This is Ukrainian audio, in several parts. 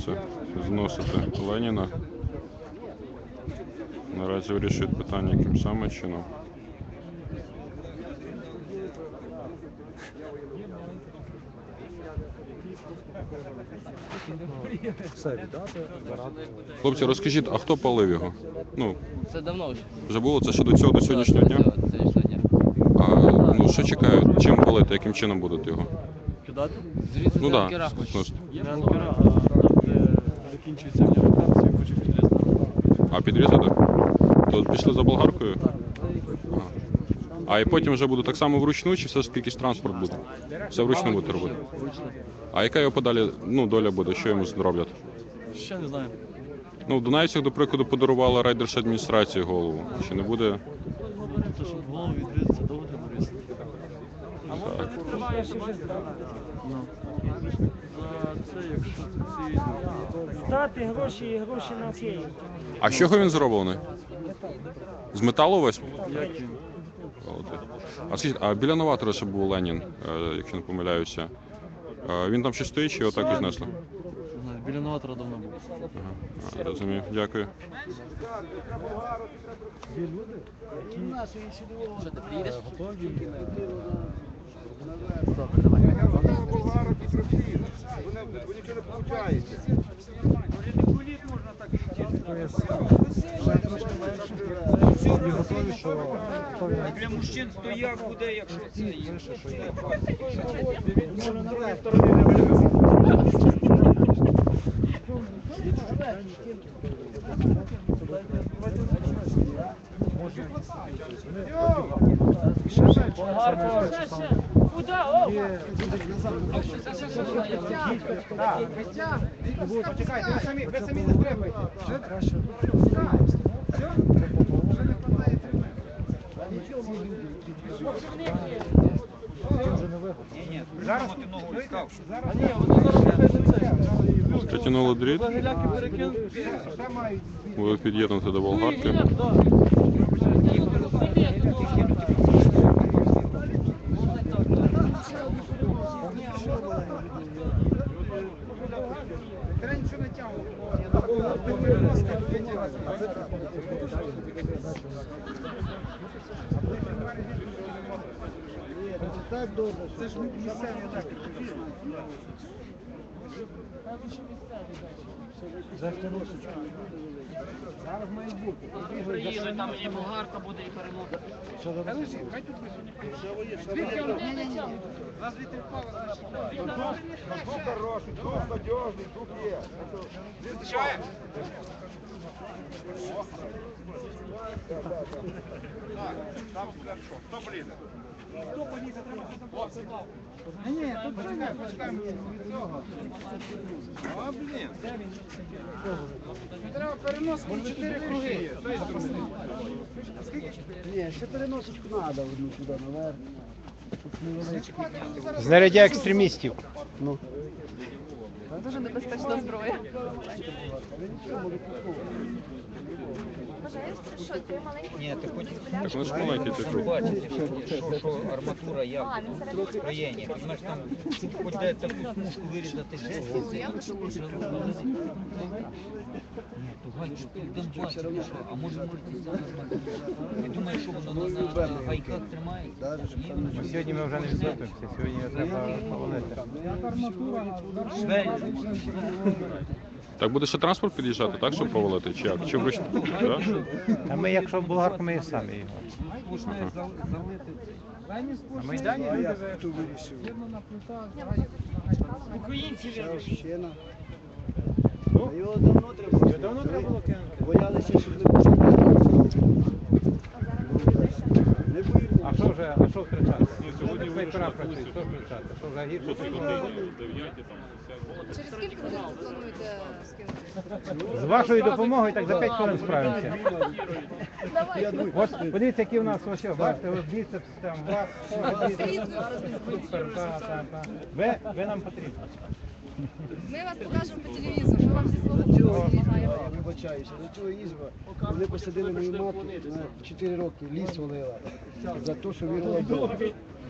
збираються зносити Леніна. Наразі вирішують питання, яким саме чином. Хлопці, розкажіть, а хто палив його? Ну, Це давно вже. вже було це ще до цього, до сьогоднішнього дня? До сьогоднішнього дня. А ну що чекають? Чим палити, яким чином будуть його? Кидати? Звідси Ну так, да, Я Анкара, а там, де закінчується в нього хочу підрізати. а підрізати? То пішли за болгаркою? Ага. А і потім вже буде так само вручну, чи все ж таки якийсь транспорт буде? Все вручну буде робити. А яка його подалі ну, доля буде, що йому зроблять? Ще не знаю. Ну, в Дунайцях, до прикладу, подарувала райдержадміністрації голову. Чи не буде? То, щоб голову відрізати, довго треба різати. Так. Ну. Це, якщо ці... Здати гроші і гроші на Київ. А з чого він зроблений? З металу весь? А скажіть, а біля новатора ще був Ленін, е, якщо не помиляюся. Е, Він там ще стоїть, чи його так і знесли? Біля новатора давно був. Ага. А, розумію, дякую. Що ти приїдеш? Для мужчин стояк буде, якщо це. Почекайте, ви самі, ви самі не стрибайте. Зараз ти ногу став. Притягнули дріт, Геляки перекинути. Ще мають були до болгарки. Треба нічого не тягнути. Це ж місцеві так. Зараз має бути. Приїдуть, там і болгарка буде, і перемотка. Хай тут висунуть. Нас звідти впало, значить. Дух хороший, дух надіжний, дух є. Хто полізе? Хто треба Ні, тут почекай, почекай. А, блін. Треба переносити чотири круги. Ні, ще переносочку треба одну туди наверх. Знаряддя екстремістів. Ну. Дуже небезпечна зброя. Що, ти маленький? Ні, ти потім Так вони ж маленькі ці бачите, що, що, що арматура як строєння. Знаєш, там хоч де таку смужку вирізати жесть. Ні, то бачиш, що, а може може це арматура. Ти думаєш, що воно на, на гайках тримається? Ні, воно Ну, Сьогодні ми вже не відсутимося, сьогодні треба повалити. Так буде ще транспорт під'їжджати, так, щоб повалити? Чи як? Чи вручну? Да? А ми, якщо болгарку, ми і самі його. На Майдані люди Українці вирішили. А його давно треба. давно треба було кинути. Боялися, щоб не посадили. Не боїмо. А що вже, а що втрачати? Сьогодні снайпера працюють, що втрачати? Що вже гірше? Через скільки ви плануєте скинути? З вашою допомогою так за 5 хвилин справимося. Ось подивіться, які у нас ось, бачите, ось біцепс там, вас. Ви, ви нам потрібні. Ми вас покажемо по телевізору, ми вам зі свого цього вибачаюся, до цього ізба Вони посадили мою матку на 4 роки, ліс валила. За те, що вірила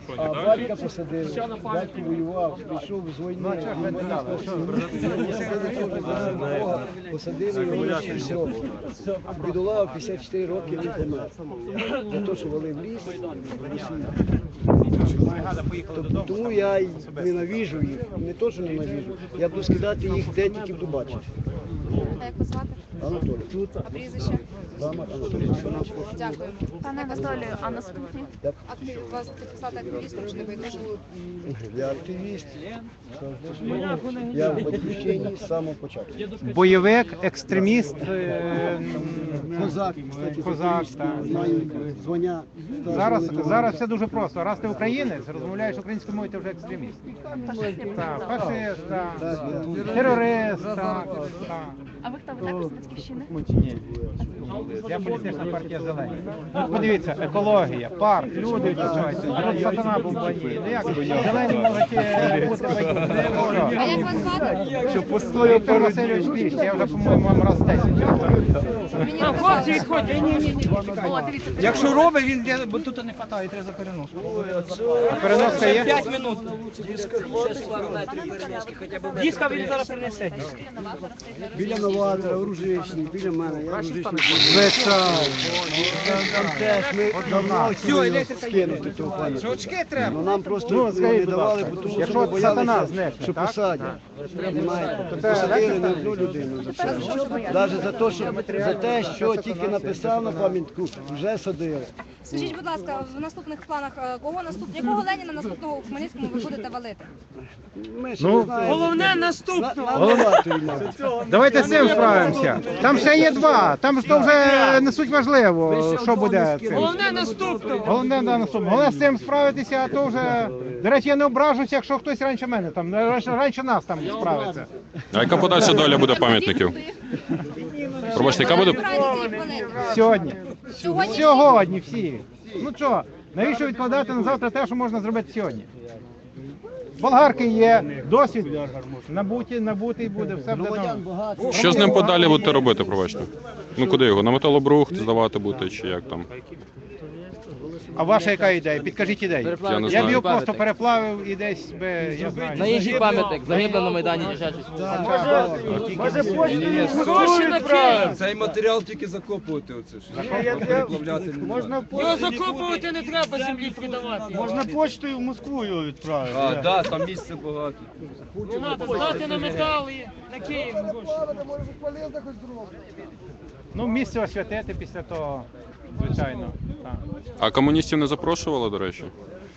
в батька посадили, батько воював, прийшов з війни. Посадили його на 6 років. Бідолага в 54 роки він помер. За те, що валив ліс, Тобто, тому я й ненавижу їх. Не то, що ненавижу. Я буду скидати їх де тільки буду бачити. А як вас звати? Анатолій. А прізвище? Дякую. Пане Анатолію, а наступні? Актив вас підписати активістом чи не байдуже? Я активіст. Я в батьківщині з самого початку. Бойовик, екстреміст, е, Козак, кстати, Козак, так. звання. Зараз, зараз все дуже просто. Раз ти українець, розмовляєш українською мовою, ти вже екстреміст. Так, фашист, так, терорист, так, так. А ви хто ви також з батьківщини? Ні. Я політична партія зелені. Ну, подивіться, екологія, парк, люди відчуваються. А сатана був. Ну як зелені можуть бути? А як вас звати? Що пустою Віктор Васильович Біш, я вже, по-моєму, вам раз 10 Мені хлопці, ні, ні, ні. Якщо робить, він бо тут не хватає, треба за переноску. Переноска є? 5 минут. Диска він зараз принесе. Біля новатора, оружичний, біля мене. Я оружичний. Очки треба. Ну нам просто Ну, ну, не давали, бо тому що ми боялися, що посадять. Посадили легше одну людину. за це. Навіть за те, що за те, що тільки написав на пам'ятку, вже садили. Скажіть, будь ласка, в наступних планах, е, кого наступ... якого Леніна наступного у Хмельницькому ви будете валити? Ми ще Ну, не знаємо. Головне На- наступного. Нам не варто їм мабуть. Давайте з цим справимося. Там ще є два. Там то вже не суть важливо, що буде цим. Головне наступного. Головне да, наступне. Головне з цим справитися, а то вже. До речі, я не ображуся, якщо хтось раніше мене там, раніше, раніше нас там справиться. А яка подальша доля буде пам'ятників? Пробачте, яка буде? Сьогодні? Сьогодні всі. Ну що, навіщо відкладати на завтра те, що можна зробити сьогодні? Болгарки є, досвід набуті, набутий буде, все буде. Багато. Що з ним подалі будете робити, пробачте? Ну куди його? На металобрухт здавати бути чи як там? А ваша яка ідея? Підкажіть ідею. Я не Я б знаю. його просто переплавив і десь би, я знаю. На інший пам'ятник, загибла на Майдані Дівчачий. Гроші направив. Цей матеріал тільки закопувати оце ж. Переплавляти не можна. Його закопувати не треба, землі продавати. Можна почтою в Москву його відправити. А, да, там місце багато. Не треба здати на метал і на Київ. Ну, місце освятити після того, звичайно. Так. А комуністів не запрошували, до речі?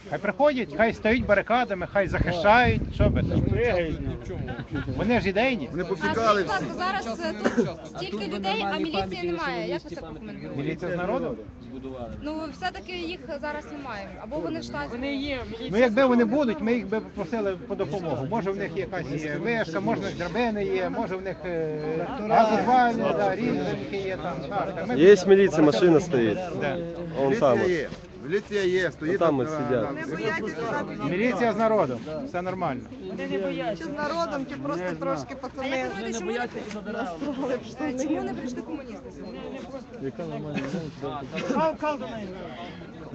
Хай приходять, хай стають барикадами, хай захищають, що би там. Вони ж ідейні. Вони А всі. зараз е, тут стільки людей, а міліції немає. Як ви це прокоментуєте? Міліція з народу. Ну, все-таки їх зараз немає. Або вони в штаті. Вони є. Ну якби вони будуть, ми їх би попросили по допомогу. Може в них якась є вишка, може в них драбини є, може в них е, да, різні є там. Так, ми- Есть милиция, машина стоит. Да. Он там. вот. Міліція є, стоїть. Там вот сидят. Міліція з народом, все нормально. А як ви думаєте, чому не Е, чому не прийшли комуністи сьогодні?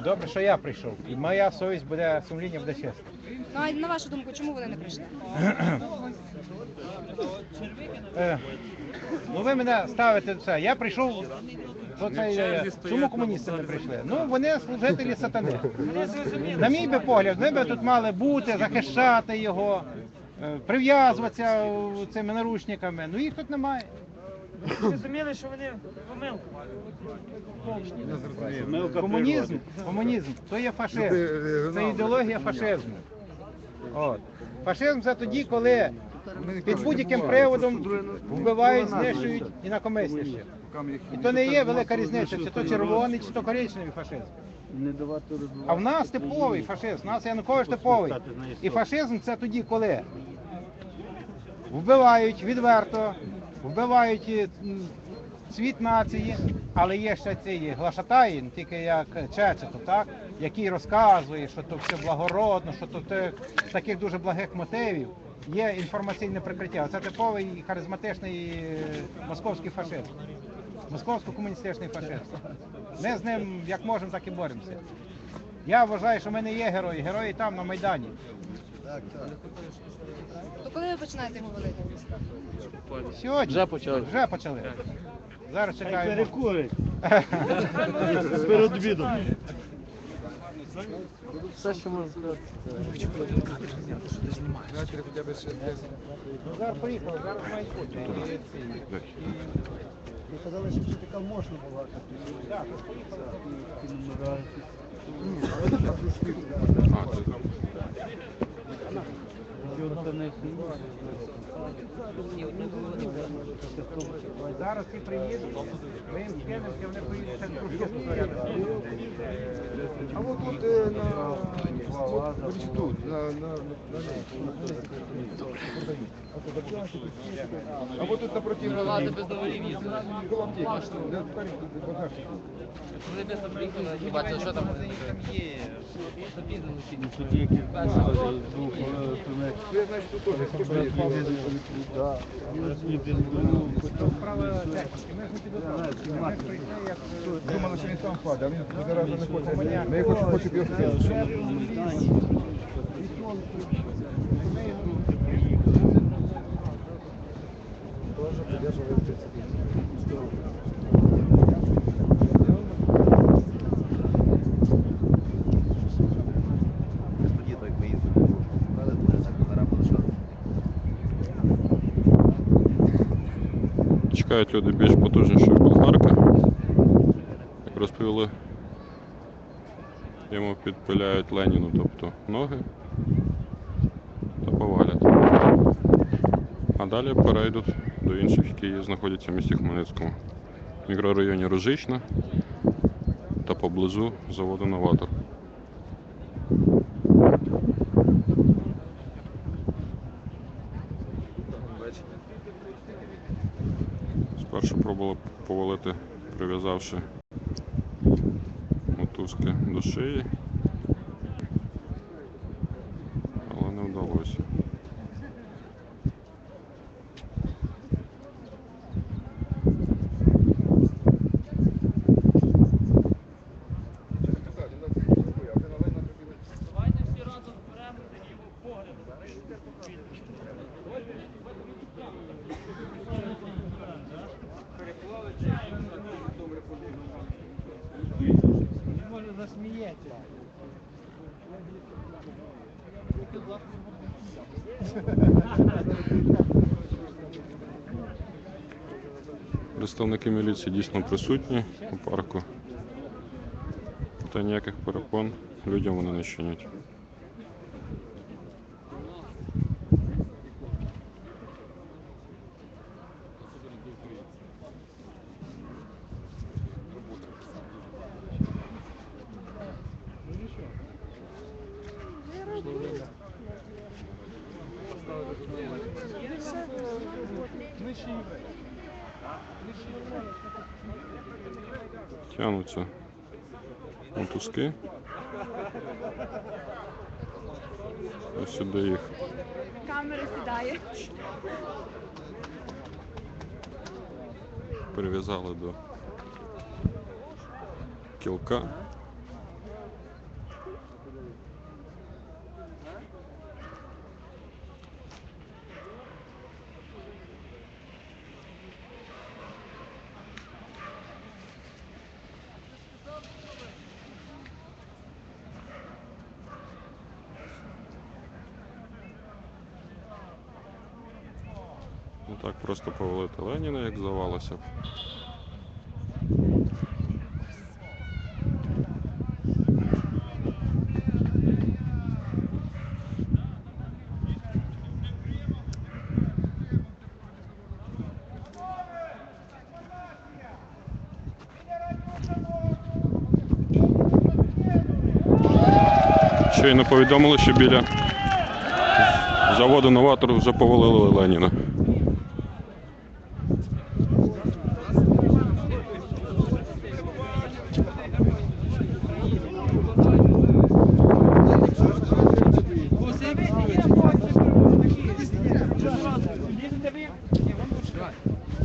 Добре, що я прийшов. І моя совість буде, сумління буде чисте. Ну, а на вашу думку, чому вони не прийшли? Е, ну ви мене ставите це. Я прийшов. До цієї, е, чому комуністи не прийшли? Ну вони служителі сатани. На мій би погляд, ми би тут мали бути, захищати його, е, прив'язуватися е, цими наручниками. Ну їх тут немає. Зрозуміли, що вони помилку. Комунізм, комунізм то є фашизм. Це ідеологія фашизму. От. Фашизм це тоді, коли під будь-яким приводом вбивають, знищують інакомислящих. І то не є велика різниця, чи то червоний, чи то коричневий фашизм. А в нас типовий фашизм, в нас Янукович типовий. І фашизм це тоді, коли вбивають відверто, вбивають е, світ нації, але є ще ці глашатаї, тільки як Чечето, так, який розказує, що то все благородно, що то те- з таких дуже благих мотивів є інформаційне прикриття. Це типовий харизматичний е, московський фашизм. Московсько-комуністичний фашизм. Ми з ним як можемо, так і боремося. Я вважаю, що в мене є герої, герої там на Майдані. То коли ви починаєте його валити? Сьогодні Вже почали. Вже почали. Зараз чекаємо. Перекурить. Перед обідом. Все, що можна сказати. Зараз приїхали, зараз мають бути. Ну, казали, що така можна була. Так, А, це Зараз всі приїдуть, ми їм скинемо, і вони поїдуть ще. А вот тут на... Вот тут, на... А вот тут напротив... Ладно, без. Там. Вони без приїхали, не що там. Я, значит, тут скучно. Да. Справа техніки, ми ж не підготовлені. Ми ж прийшли як... е, Думали, що він сам впаде, а він зараза не хоче. Ми хочу, хочу його скинути. Тоже поддерживает, в принципе. Тоді так виїздили. Але буде так зараз буде що. Чекають люди більш потужнішої болгарки. Як розповіли, йому підпиляють Леніну, тобто ноги та повалять. А далі перейдуть до інших, які знаходяться в місті Хмельницькому. В мікрорайоні Рожична та поблизу заводу Новатор. Прив'язавши мотузки до шиї, але не вдалося. Давайте всі разом зберемо і в погреб. Може засміється. Представники міліції дійсно присутні у парку. Та ніяких перепон людям вони не чинять. Мотузки. Ось сюди їх Камера сідає. прив'язали до кілка. Не так просто повалити Леніна, як б. Щойно повідомили, що біля заводу новатор вже повалили Леніна.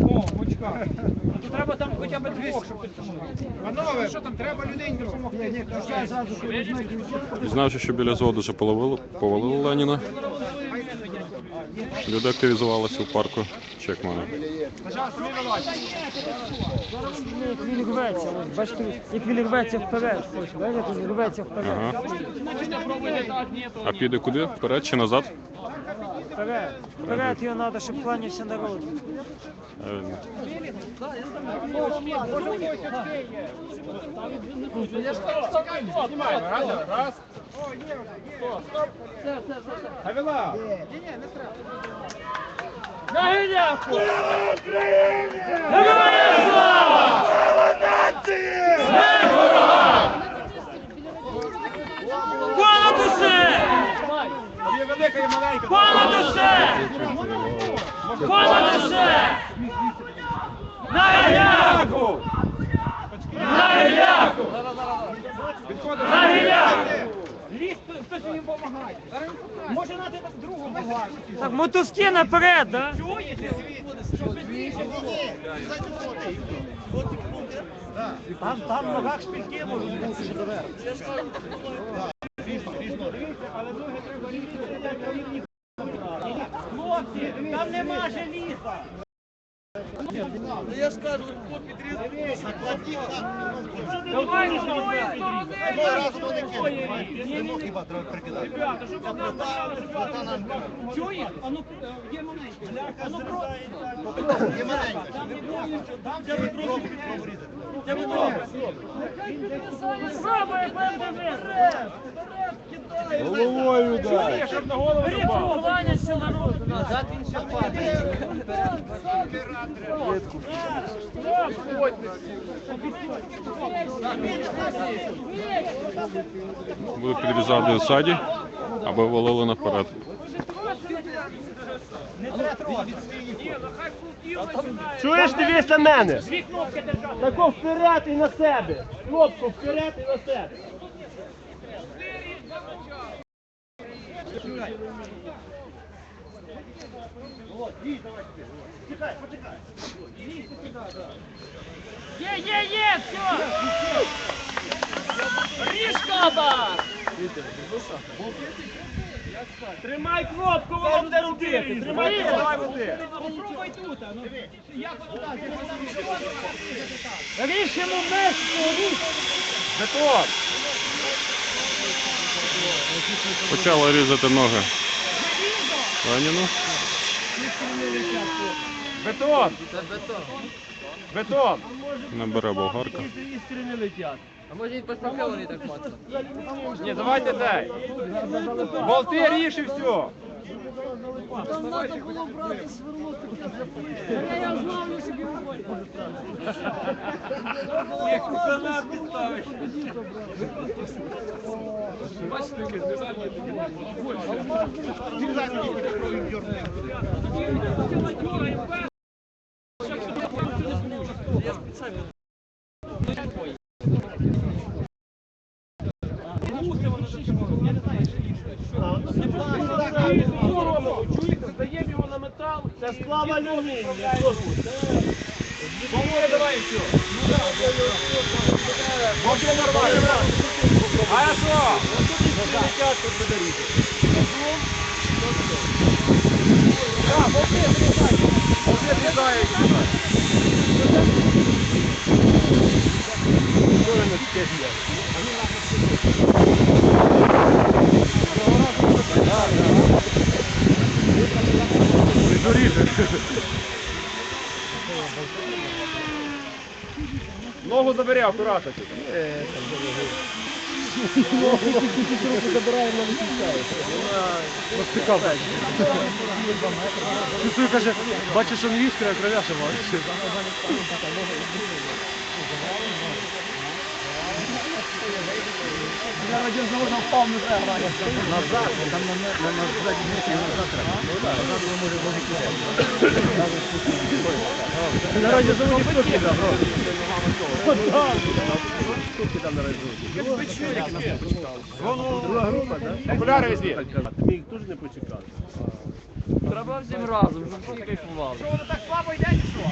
О, мучка. Ну, то треба там хоча б двох, щоб підтягнути. Панове, що там, треба людей допомогти. Дізнавши, що біля зводу вже половили, повалили Леніна. Люди активізувалися у парку Чекмана. Як він бачите, як він вперед. Ага. А піде куди? Вперед чи назад? Вперед. Вперед його треба, щоб кланявся народ. Правильно. Раз. Гавіла. На гиляку! Понад Є велика і маленька. Понад усе! Понад усе! На гиляку! На гиляку! На гиляку! Ліс, хтось їм допомагає. Може надо другу допомагати. Так, мотузки наперед, да? Там, там в ногах шпильки можуть бути, що доверху. Хлопці, там нема желіза. Ну я ж кажу, хто підрізав. Ну, ну. Головою дай. щоб на голову не впав. Кланяться народу. Назад він ще падає. Буду підрізати ззаді, аби валили наперед. Чуєш, дивись на мене? Тако вперед і на себе. Кнопку вперед і на себе. Є, є, є, все! Ріжкаба! Тримай кнопку, воно буде робити. Тримай кнопку. Давай води. Попробуй тут, ну. Як воно так? Бетон. Почали різати ноги Раніну. Бетон. Бетон. Набере болгарка. Не. А може він поспілкований так мацно? Ні, давайте дай. Болти ріж і все. Там треба було брати сверло таке. Я знав, я собі говорю. Даємо його на метал. Це сплав алюмінію. Помоги давай все. Поки нормально. А що? Летять тут буде різати. Так, поки зрізай. Поки зрізай, як зрізай. Що ви не таке Ногу забери акуратно. Ти каже, бачиш, що не віскає, а кровя ще бачиш. Я один завод впав не треба. Назад, там на на на місці назад треба. Назад не може бути. На раді завод і штуки там, бро. Штуки там на група, так? Окуляри візьмі. Ми їх теж не почекали. Треба всім разом, щоб всі кайфували. Що воно так слабо йде, чи що?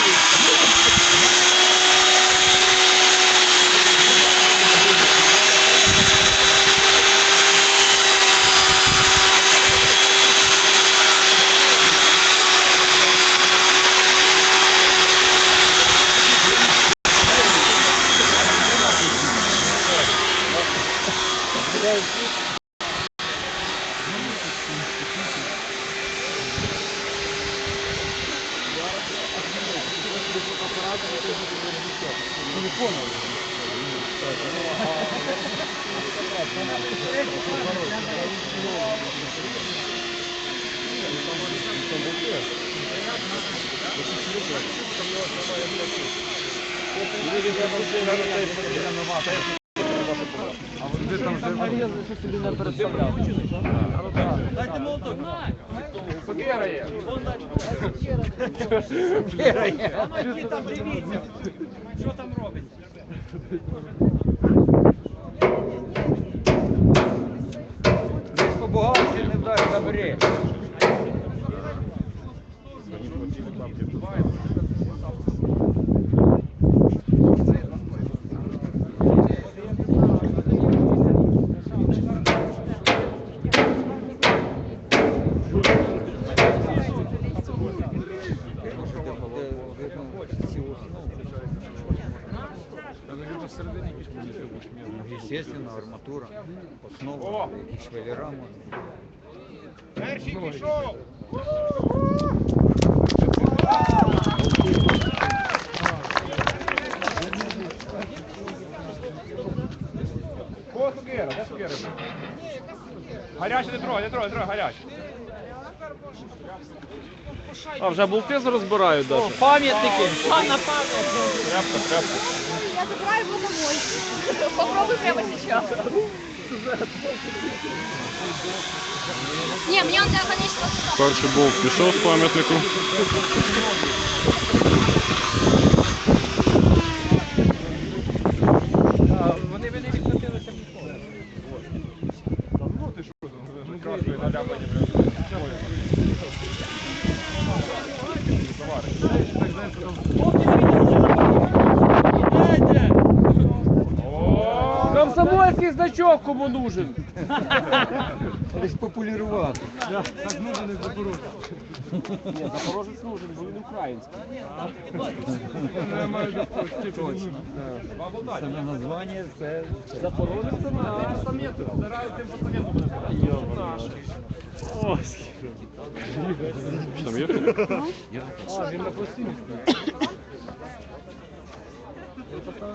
Там дивіться, що там робиться. Десь по бухгалтеру не вдар, забери. Естественно, якісь швеллера. Перший пішов. Кого? Де? Гаряче не трогай, не трогай, не трогай, гаряче. А вже болти розбирають навіть. Пам'ятники. Тряпка, тряпка. Я забираю его домой. Попробуй прямо сейчас. Не, мне он суда. Перший болт пішов з пам'ятнику. Вони ви не відкотилися ніколи. Ну ти що, ну, краскою наляпані, Комсомольський значок кому нужен. Десь популярувати. Ні, Запорожець нужен, бо він український. Саме названня це Запорожець це наш. Що там є тут? А, він на постійно. Давай.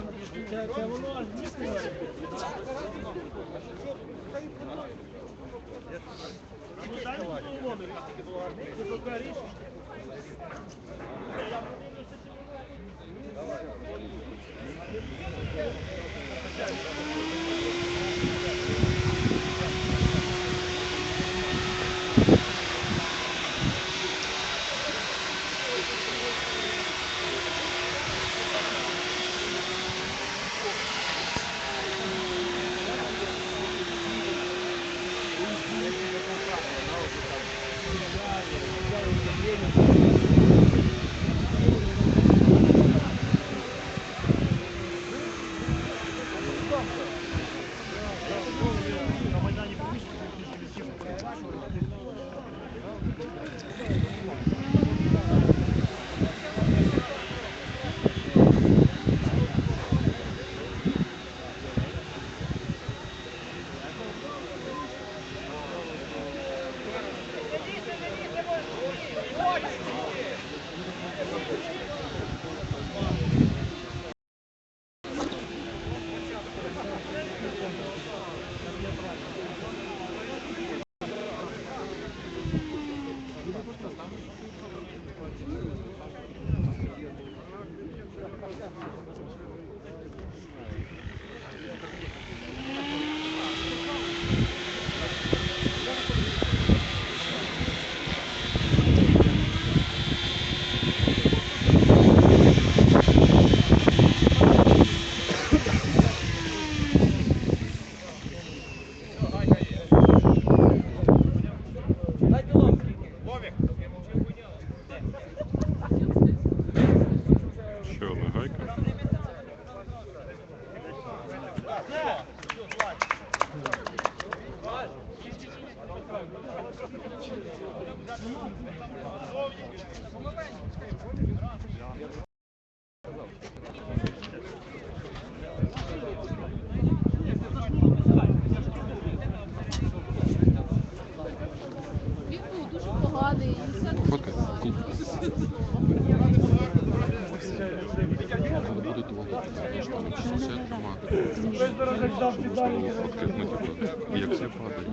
Як все падає.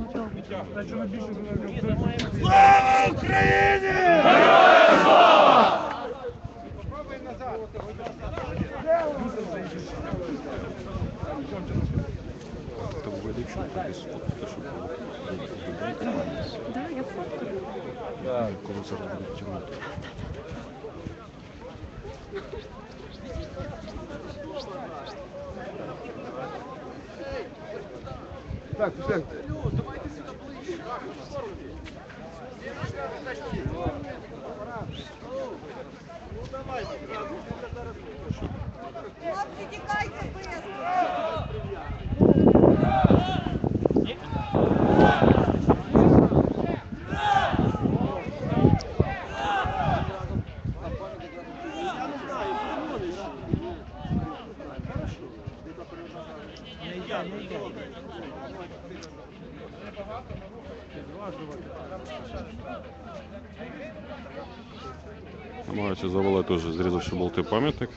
Так, пішли. Хлопці, Болти пам'ятник.